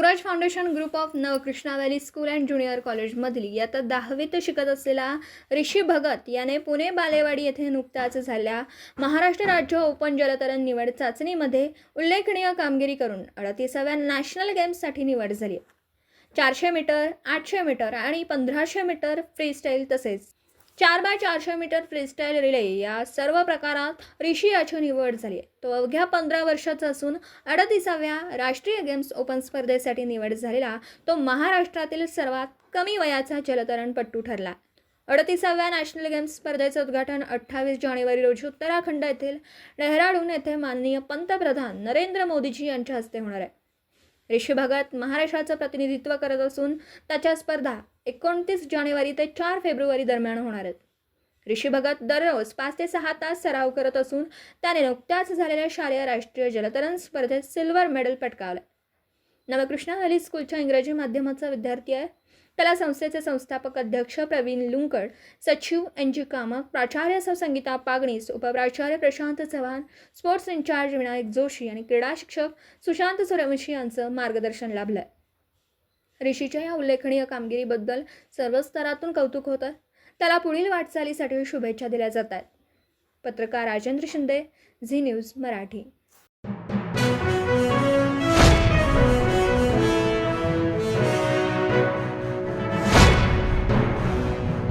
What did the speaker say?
Suraj foundation group of न Krishna valley school and junior कॉलेजमधली इयत्ता दहावीत शिकत असलेला ऋषी भगत याने पुणे बालेवाडी येथे नुकताच झाल्या महाराष्ट्र राज्य ओपन जलतरण निवड चाचणीमध्ये उल्लेखनीय कामगिरी करून अडतीसाव्या नॅशनल गेम्ससाठी निवड झाली. चारशे मीटर आठशे मीटर आणि पंधराशे मीटर फ्रीस्टाईल तसेच चार बाय चारशे मीटर फ्रीस्टाईल रिले या सर्व प्रकारात ऋषी याची निवड झाली आहे. तो अवघ्या पंधरा वर्षाचा असून अडतीसाव्या राष्ट्रीय गेम्स ओपन स्पर्धेसाठी निवड झालेला तो महाराष्ट्रातील सर्वात कमी वयाचा जलतरणपट्टू ठरला. अडतीसाव्या नॅशनल गेम्स स्पर्धेचं उद्घाटन अठ्ठावीस जानेवारी रोजी उत्तराखंड येथील डेहराडून येथे माननीय पंतप्रधान नरेंद्र मोदीजी यांच्या हस्ते होणार आहे. ऋषी महाराष्ट्राचं प्रतिनिधित्व करत असून त्याच्या स्पर्धा एकोणतीस जानेवारी ते चार फेब्रुवारी दरम्यान होणार आहेत. ऋषी भगत दररोज पाच ते सहा तास सराव करत असून त्याने नुकत्याच झालेल्या शालेय राष्ट्रीय जलतरण स्पर्धेत सिल्वर मेडल पटकावलं नवकृष्णा व्हॅली स्कूलच्या इंग्रजी माध्यमाचा विद्यार्थी आहे. त्याला संस्थेचे संस्थापक अध्यक्ष प्रवीण लुंकड सचिव एन जी कामक प्राचार्य सौ संगीता पागणीस उपप्राचार्य प्रशांत चव्हाण स्पोर्ट्स इन्चार्ज विनायक जोशी आणि क्रीडा शिक्षक सुशांत सूर्यवंशी यांचं मार्गदर्शन लाभलं ऋषीच्या या उल्लेखनीय कामगिरीबद्दल सर्व स्तरातून कौतुक होतं. त्याला पुढील वाटचालीसाठी शुभेच्छा दिल्या जात आहेत. पत्रकार राजेंद्र शिंदे झी न्यूज मराठी.